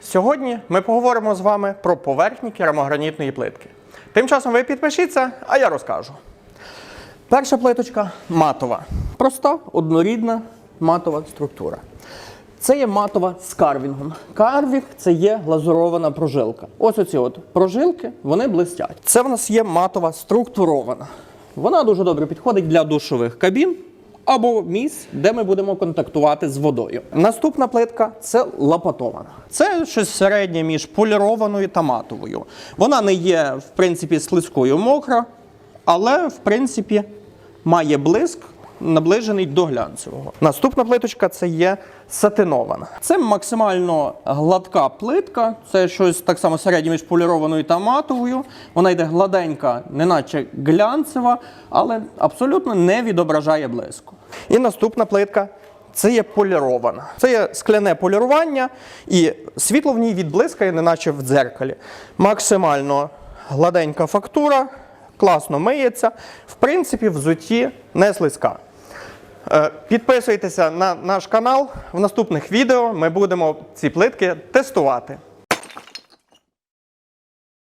Сьогодні ми поговоримо з вами про поверхні керамогранітної плитки. Тим часом ви підпишіться, а я розкажу. Перша плиточка матова. Проста, однорідна матова структура. Це є матова з карвінгом. Карвінг це є глазурована прожилка. Ось оці от прожилки, вони блистять. Це в нас є матова структурована. Вона дуже добре підходить для душових кабін або місць, де ми будемо контактувати з водою. Наступна плитка це лапатована. Це щось середнє між полірованою та матовою. Вона не є, в принципі, слизькою мокра, але в принципі має блиск. Наближений до глянцевого. Наступна плиточка це є сатинована. Це максимально гладка плитка, це щось так само середнє між полірованою та матовою. Вона йде гладенька, неначе глянцева, але абсолютно не відображає блиску. І наступна плитка це є полірована. Це є скляне полірування, і світло в ній відблискає, неначе в дзеркалі. Максимально гладенька фактура, класно миється. В принципі, взутті не слизька. Е, Підписуйтеся на наш канал. В наступних відео ми будемо ці плитки тестувати.